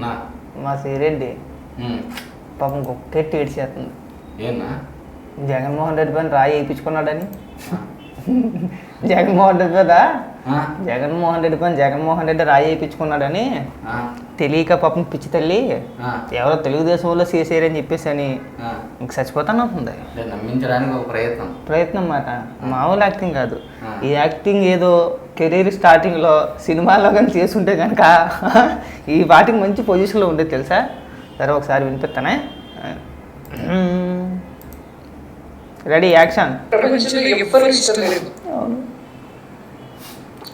నా. మా ఉమ్. పాపం కుక్కెట్టి ఏడ్చేస్తుంది. ఏనా జగన్మోహన్ రెడ్డి పైన రాయి వేయించుకున్నాడని. జగన్మోహన్ రెడ్డి ఆ? జగన్మోహన్ రెడ్డి పైన జగన్మోహన్ రెడ్డి రాయి వేయించుకున్నాడని ఆ? తెలియక పాపం పిచ్చి తల్లి ఆ? ఎవరో తెలుగుదేశం వాళ్ళు చేసేయరని చెప్పేసి అని? ఇంక చచ్చిపోతాను అంటే నమ్మించడానికి ఒక ప్రయత్నం. ప్రయత్నం మాట మామూలు యాక్టింగ్ కాదు. ఈ యాక్టింగ్ ఏదో కెరీర్ స్టార్టింగ్లో సినిమాలో కానీ చేసుంటే కనుక ఈ వాటికి మంచి పొజిషన్లో ఉండేది తెలుసా? సరే ఒకసారి వినిపిస్తానే? Ready action. ప్రపంచంలో ఎవ్వరూ ఇష్టం లేదు.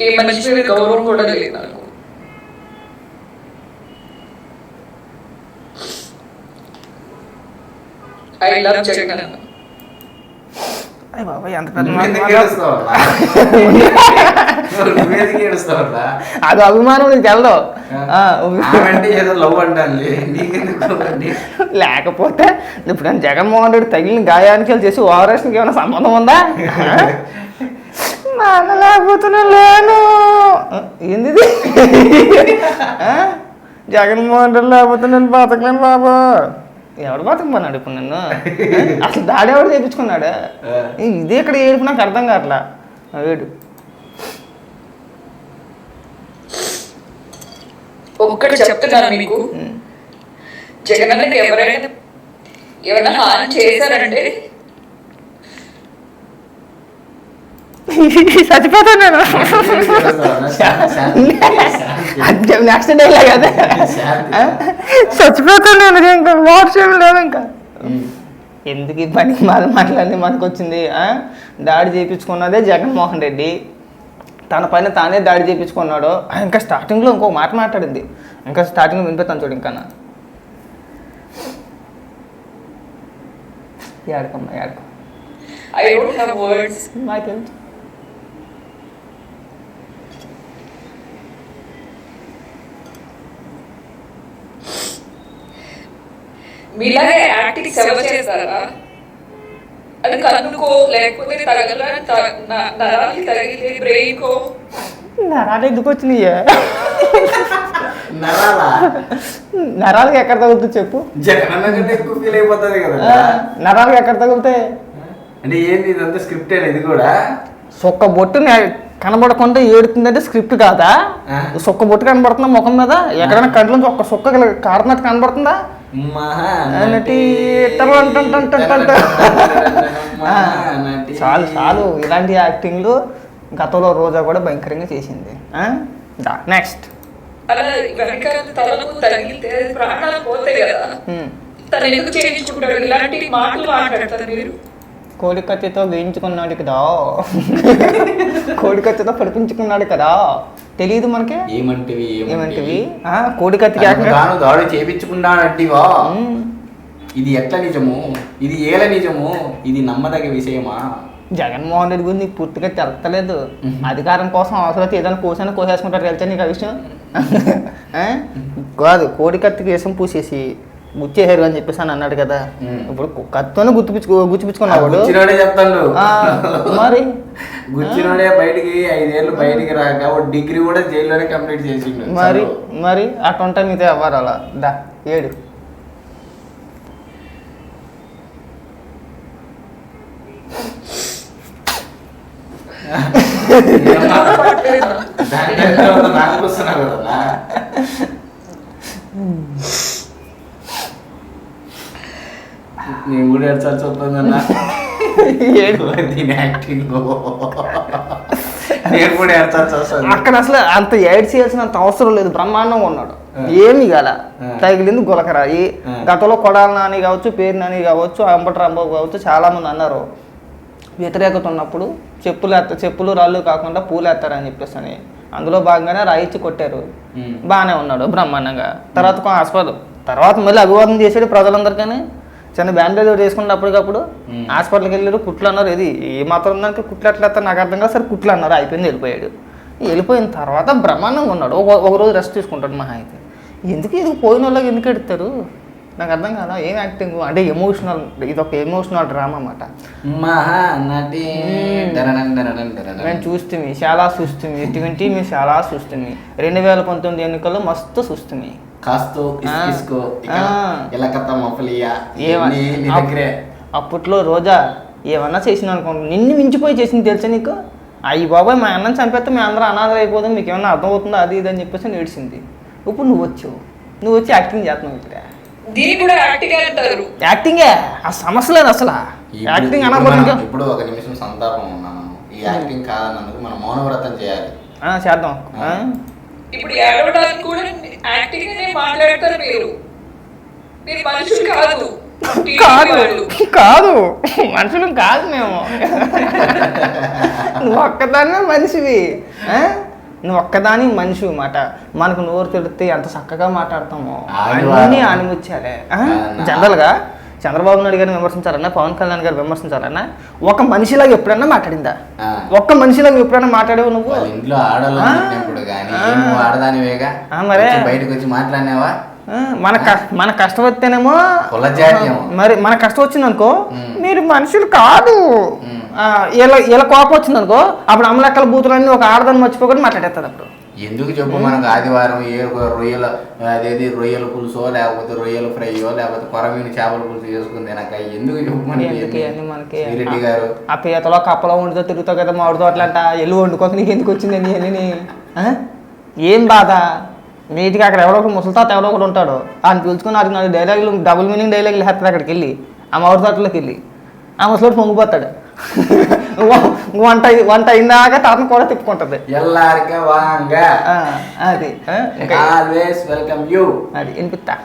ఏ మనిషి మీద గౌరవం కూడా లేదు నాకు. I love Jagan? అది అభిమానం నీకు లేకపోతే ఇప్పుడు జగన్మోహన్ రెడ్డి తగిలిన గాయానికి వెళ్ళి చేసి ఓవరాక్షన్కి ఏమైనా సంబంధం ఉందా? నాన్న లేకపోతే నేను లేను ఏంది? జగన్మోహన్ రెడ్డి లేకపోతే నేను బతకలేను బాబు. ఎవడు బతకమన్నాడు ఇప్పుడు నన్ను? అసలు దాడి ఎవడు చేయించుకున్నాడు ఇదే ఇక్కడ ఏడుపు నాకు అర్థం కావట్లా? ఏడు. ఒక్కటి చెప్తున్నాను మీకు. జగన్ ఎవరైనా ఎవరైనా హాని చేశారంటే చచ్చిపోతాను నేను నెక్స్ట్ డైలాగ్ అదే? చచ్చిపోతాను నేను ఇంకా వాట్సాప్ లేదు ఇంకా? ఎందుకు ఈ పని? మాది మాట్లాడి మనకు వచ్చింది ఆ? దాడి చేయించుకున్నదే జగన్మోహన్ రెడ్డి. తన పైన తానే దాడి చేయించుకున్నాడు. ఇంకా స్టార్టింగ్లో ఇంకో మాట మాట్లాడింది. ఇంకా స్టార్టింగ్లో వినిపిస్తాను చూడు ఇంకా ఏడకమ్మా ఏడకం ఐ డోంట్ హ్యావ్ వర్డ్స్ నాకు తెలుసు మీలాగే యాక్టింగ్ సేవ చేస్తారా? అది కన్నుకో లేకపోతే నరాలకి తగిలితే బ్రెయిన్ కో నరాలు ఎందుకు వచ్చినాయి? నరాలకి ఎక్కడ తగులుతుంది చెప్పు? ఫీల్ అయిపోతుంది కదా. నరాలకి ఎక్కడ తగులుతాయి? అంటే ఏంది ఇదంతా స్క్రిప్ట్ ఇది కూడా? సొక్క బొట్టు కనబడకుండా ఏడుతుందంటే స్క్రిప్ట్ కాదా. సొక్క బొట్టు కనబడుతుందా ముఖం మీద? ఎక్కడైనా కంట్లో నుంచి ఒక్క సొక్క కారునట్టు కనబడుతుందా? మహానటి. చాలు చాలు. ఇలాంటి యాక్టింగ్లు గతంలో రోజా కూడా భయంకరంగా చేసింది. నెక్స్ట్ అలా వెనకాల తలకు తగిలితే ప్రాణాలు పోతాయి కదా. తను ఎందుకు చేయించుకుంటాడు? ఇలాంటి మాటలు మాట్లాడతారు మీరు. కోడి కత్తితో వేయించుకున్నాడు కదా. కోడి కత్తితో పడిపించుకున్నాడు కదా. తెలియదు మనకి? ఏమంటివి ఏమంటివి? ఆ, కోడి ఏకంగా- తాను దాడి చేపించుకున్నాడంటివా ఉమ్. ఇది ఎట్ల నిజము? ఇది ఏల నిజము? ఇది నమ్మదగ విషయమా? జగన్మోహన్ రెడ్డి గురించి నీకు పూర్తిగా తెలతలేదు అధికారం కోసం అవసరమైతే ఏదైనా కోసైనా కోసేసుకుంటారు తెలుసా నీకు ఆ విషయం? కాదు కోడి కత్తికి వేసం పూసేసి గుచ్చేసారు అని చెప్పేసి అని అన్నాడు కదా. ఇప్పుడు కు- కత్తితోనే గుర్తుపించుకో గుచ్చిపించుకున్నాడు ఆ, మరి? గుచ్చినోడే బయటికి ఐదేళ్ళు బయటికి రాక డిగ్రీ కూడా జైల్లోనే కంప్లీట్ చేసిండు. మరి. మరి అటుంటే మీతో అవ్వరు అలా? దా ఏడు. దాని నాకు వస్తున్నావు కదా. నేను కూడా ఏడ్చాల్సి వస్తుందన్నా దీని యాక్టింగ్ నేను కూడా ఏడ్చాల్సి వస్తుంది అక్కడ అసలు అంత ఏడ్ చేయాల్సినంత అవసరం లేదు బ్రహ్మాండంగా ఉన్నాడు. ఏమి గల ఆ. తగిలింది గులకరాయి. గతంలో కొడాల నాని కావచ్చు పేరు నాని కావచ్చు అంబటి రాంబాబు కావచ్చు చాలా మంది అన్నారు. వ్యతిరేకత ఉన్నప్పుడు చెప్పులు ఎత్త చెప్పులు రాళ్ళు కాకుండా పూలు ఎత్తారని చెప్పేసి అని. అందులో భాగంగానే రాయిచ్చి కొట్టారు. బాగానే ఉన్నాడు బ్రహ్మాండంగా. తర్వాత కొంచెం హాస్పిటల్ తర్వాత మళ్ళీ అభివాదం చేసాడు ప్రజలందరికీ చిన్న బ్యాండేజ్ వేసుకుంటే అప్పటికప్పుడు. హాస్పిటల్కి వెళ్ళారు కుట్లు అన్నారు ఇది ఏ మాత్రం దానికి కుట్లు ఎత్తారు నాకు అర్థం కాదు. సరే కుట్లు అన్నారు అయిపోయింది వెళ్ళిపోయాడు. వెళ్ళిపోయిన తర్వాత బ్రహ్మాండంగా ఉన్నాడు. ఒక రోజు రెస్ట్ తీసుకుంటాడు మహా అయితే. ఎందుకు ఇది పోయిన వాళ్ళకి ఎందుకు ఎడతారు? నాకు అర్థం కాదా? ఏం యాక్టింగ్? అంటే ఎమోషనల్ ఇది ఒక ఎమోషనల్ డ్రామా అన్నమాట. మేము. చూస్తుంది చాలా చూస్తుంది ట్వంటీ మేము చాలా చూస్తుంది రెండు వేల పంతొమ్మిది ఎన్నికల్లో మస్తు చూస్తుంది కాస్తో ఆ. ఇలా కథ మఫలియా దగ్గరే. అప్పట్లో రోజా ఏమన్నా చేసింది అనుకోండి. నిన్ను మించిపోయి చేసింది తెలుసా నీకు? అయ్యి బాబాయ్ మా అన్నం చంపేస్తే మేము అందరూ అనాథలు అయిపోతాం మీకు ఏమన్నా అర్థమవుతుందో? అది ఇది అని చెప్పేసి నేడిసింది ఇప్పుడు నువ్వు వచ్చావు. నువ్వు వచ్చి యాక్టింగ్ చేస్తున్నావు ఇక్కడ దీన్ని కూడా యాక్టింగ్ అంటారు. యాక్టింగే ఆ సమస్య లేదు అసలు. యాక్టింగ్ ఇంకా. ఇప్పుడు ఒక నిమిషం సంతాపం ఉన్నాను ఈ యాక్టింగ్ కాదన్నందుకు మనం మౌనవ్రతం చేయాలి. ఆ, చేద్దాం? ఇప్పుడు ఏడవడానికి కూడా యాక్టింగ్ అనే మాట్లాడతారు మీరు. మీరు మనుషులు కాదు. కాదు. వాళ్ళు. కాదు. మనుషులు కాదు మేము. నువ్వు ఒక్కదానే మనిషివి. ఆ? నువ్వు ఒక్కదాని మనిషి మాట. మనకు నోరు తిడితే ఎంత చక్కగా మాట్లాడతామో. అన్నీ? ఆ, జనరల్గా చంద్రబాబు నాయుడు గారిని విమర్శించాలన్నా పవన్ కళ్యాణ్ గారు విమర్శించాలన్నా ఒక మనిషిలాగా ఎప్పుడన్నా మాట్లాడిందా. ఒక్క మనిషిలాగా ఎప్పుడన్నా మాట్లాడావు నువ్వు? ఇంట్లో ఆడదానివేగా? మరే. బయటకు వచ్చి మాట్లాడినావా? మన కష్ట మన కష్టం వస్తేనేమో. మరి మన కష్టం వచ్చింది అనుకో. మీరు మనుషులు కాదు. ఇలా ఇలా కోపం వచ్చింది అనుకో అప్పుడు అమ్మలెక్కల బూతులన్నీ ఒక ఆడదాన్ని మర్చిపోకుండా మాట్లాడేస్తుంది అప్పుడు. ఎందుకు చెప్పు మనకు ఆదివారం ఏ రొయ్యల అదేది రొయ్యల పులుసో లేకపోతే రొయ్యల ఫ్రైయో లేకపోతే కొరమీను చేపల పులుసు చేసుకుని తినక ఎందుకు చెప్పు మనకి శ్రీరెడ్డి గారు. ఆ పీతలో కప్పలో వండుతో తిరుగుతావు కదా మామిడి తోటలంట ఎల్లు వండుకోక నీకు ఎందుకు వచ్చింది అని అని ఏం బాధ? నీటికి అక్కడ ఎవడో ఒక ముసలితాత ఎవడో ఒకడు ఉంటాడు. ఆయన పిలుచుకుని అది నాలుగు డైలాగులు డబుల్ మీనింగ్ డైలాగులు వేస్తాడు అక్కడికి వెళ్ళి ఆ మామిడి తోటలోకి వెళ్ళి. ఆ ముసలోడు పొంగిపోతాడు. వంట వంట అయిందాక తాతను కూడా తిప్పుకుంటుంది. ఎల్లారిక వాంగ. అది ఆల్వేస్ వెల్కమ్ యూ అది వినిపిస్తా.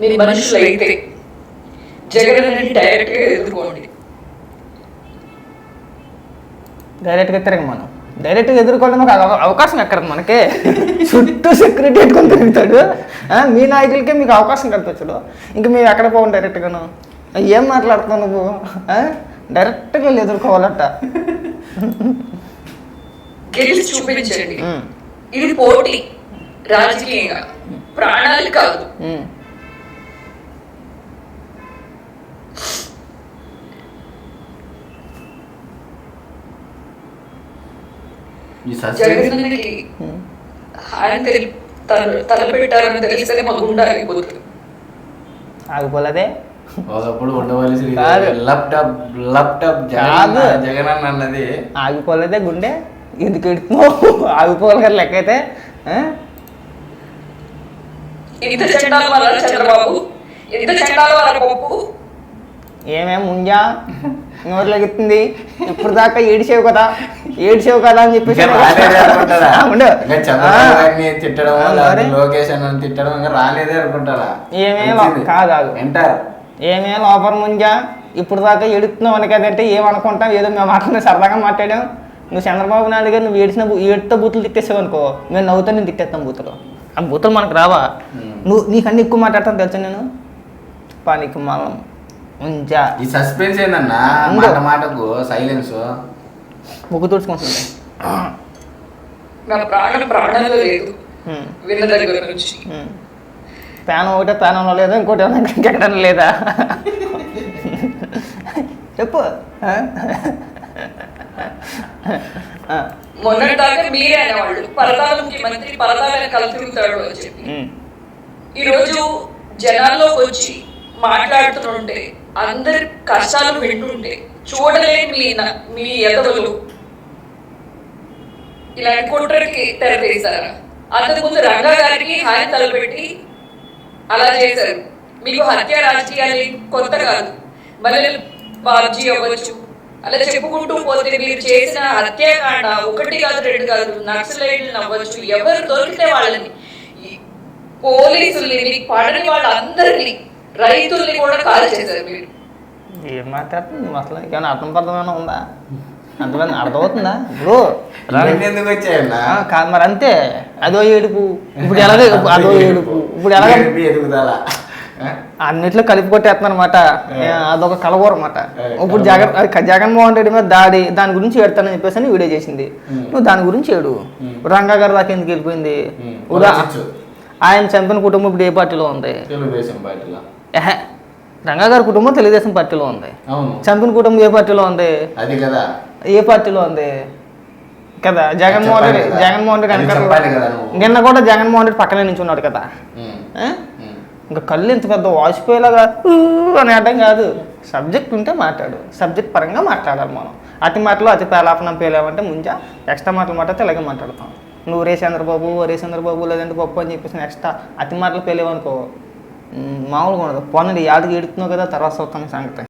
మీరు మనుషులు అయితే జగన్ అని డైరెక్ట్గా ఎదుర్కోండి. డైరెక్ట్గా తిరగ మనం డైరెక్ట్గా ఎదుర్కోవడం అవకాశం ఎక్కడ మనకి? చుట్టూ సెక్యూరిటీ పెట్టుకొని తిరుగుతాడు. ఆ, మీ నాయకులకే మీకు అవకాశం కల్పించడు ఇంకా మీరు ఎక్కడ పోవండి డైరెక్ట్గాను? ఏం మాట్లాడుతున్నావు నువ్వు? ఆ? డైరెక్ట్గా వెళ్ళి ఎదుర్కోవాలట. గెలిచి చూపించండి. ఇది పోటీ. రాజకీయంగా. ప్రాణాలు కాదు. ఆయన తలపెట్టారని ఆగిపోలేదే ఉండవలసి. Laptop laptop. జగన్ అన్నది ఆగిపోలేదే గుండె ఎందుకు ఎడుతున్నావు ఆగిపోవాలి కదా లెక్క అయితే ఆ? ఇంత చండాల వల్ల చంద్రబాబు ఎంత చండాల వల్ల పప్పు ఏమేం ముంజా నోట్లోకి ఎత్తుంది ఇప్పుడు దాకా ఏడిసేవు కదా. ఏడిసేవు కదా అని చెప్పేసి తిట్టడం తిట్టడం ఇంకా రాలేదే అనుకుంటారా ఏమే మంచిది. కాదు, కాదు. వింటారు. ఏమే లోపల ముంజా ఇప్పుడు దాకా ఎడుతున్నావు అని కదంటే ఏమనుకుంటాం ఏదో మేము మాట్లాడిన సరదాగా మాట్లాడాం. నువ్వు చంద్రబాబు నాయుడు గారు నువ్వు ఏడిచిన బూ- ఏడుతో బూతులు తిట్టేసావు అనుకో మేము నవ్వుతా నేను తిట్టేస్తాం బూతులు. ఆ బూతులు మనకు రావా. నువ్వు నీకన్నీ ఎక్కువ మాట్లాడతాను తెలుసా నేను? పనికి మలం. ఈ సస్పెన్స్ ఏందన్నా. మాట మాటకు సైలెన్స్ ముగ్గు తుడుచుకుంటుంది నా ప్రాణం ప్రాణంలో లేదు. విన్న దగ్గర నుంచి. ప్రాణం ఒకటే ప్రాణంలో లేదా ఇంకోటి ఇంకెక్కడ లేదా? చెప్పు. మొన్నటి దాకా మీరే అనేవాళ్ళు పరదాల ముఖ్యమంత్రి పరదాలను కలిసి తిరుగుతాడు అని చెప్పి. ఉమ్. ఈ రోజు జనాల్లోకి వచ్చి మాట్లాడుతుంటే అందరి కష్టాలు వింటుంటే చూడలేని మీ మీ ఎదవులు. ఇలాంటి కుట్రకి తెర తీశారా అంతకుముందు రంగా గారికి హాని తలపెట్టి అలా చేశారు. మీకు హత్య రాజకీయాలు కొత్త కాదు. మళ్ళీ బాబ్జీ అవ్వచ్చు. అలా చెప్పుకుంటూ పోతే మీరు చేసిన హత్యాకాండ ఒకటి కాదు రెండు కాదు నక్సలైట్లు అవ్వచ్చు ఎవరు దొరికితే వాళ్ళని పోలీసుల్ని మీకు పడని వాళ్ళందరినీ రైతుల్ని కూడా కాల్ చేశారు మీరు. ఏం మాట్లాడుతుంది నువ్వు అసలు ఏమైనా అర్థం పర్థమైనా ఉందా? అర్థమైంది అర్థమవుతుందా? ఇప్పుడు ఎందుకు వచ్చాయన్నా? కాదు మరి అంతే. అదో ఏడుపు. ఇప్పుడు ఎలాగ అదో ఏడుపు. ఇప్పుడు ఎలాగ ఎదుగుదల? అన్నిట్లో కలిపి కొట్టేస్తున్నారు అనమాట అదొక కలవరం అనమాట ఇప్పుడు. జగన్ జగన్మోహన్ రెడ్డి మీద దాడి దాని గురించి ఏడతానని చెప్పేసి అని వీడియో చేసింది. నువ్వు దాని గురించి ఏడు. రంగా గారి దాకా ఎందుకు వెళ్ళిపోయింది. ఆయన చంపిన కుటుంబం ఇప్పుడు ఏ పార్టీలో ఉంది? తెలుగుదేశం పార్టీలో. ఎహె. రంగా గారి కుటుంబం తెలుగుదేశం పార్టీలో ఉంది చంపిన కుటుంబం ఏ పార్టీలో ఉంది అది కదా ఏ పార్టీలో ఉంది కదా జగన్మోహన్ రెడ్డి కదా. జగన్మోహన్ రెడ్డి వెనకాల- కదా. నిన్న కూడా జగన్మోహన్ రెడ్డి పక్కనే నించున్నాడు కదా ఉమ్. ఆ? ఉమ్. ఇంకా కళ్ళు ఇంత పెద్ద వాచిపోయేలాగా అని అడ్డం కాదు సబ్జెక్ట్ ఉంటే మాట్లాడు సబ్జెక్ట్ పరంగా మాట్లాడాలి మనం అతి మాటలు అతి పేలాపనం పేలామంటే ముంజా ఎక్స్ట్రా మాటలు మాట్లాడితే ఇలాగే మాట్లాడతాం నువ్వు రే చంద్రబాబు రే చంద్రబాబు లేదంటే పప్పు అని చెప్పేసి ఎక్స్ట్రా అతి మాటలు పేలేవనుకో మామూలుగా ఉండదు. పోనీ యాదకి ఎడుతున్నావు కదా తర్వాత చూస్తాను సంగతి.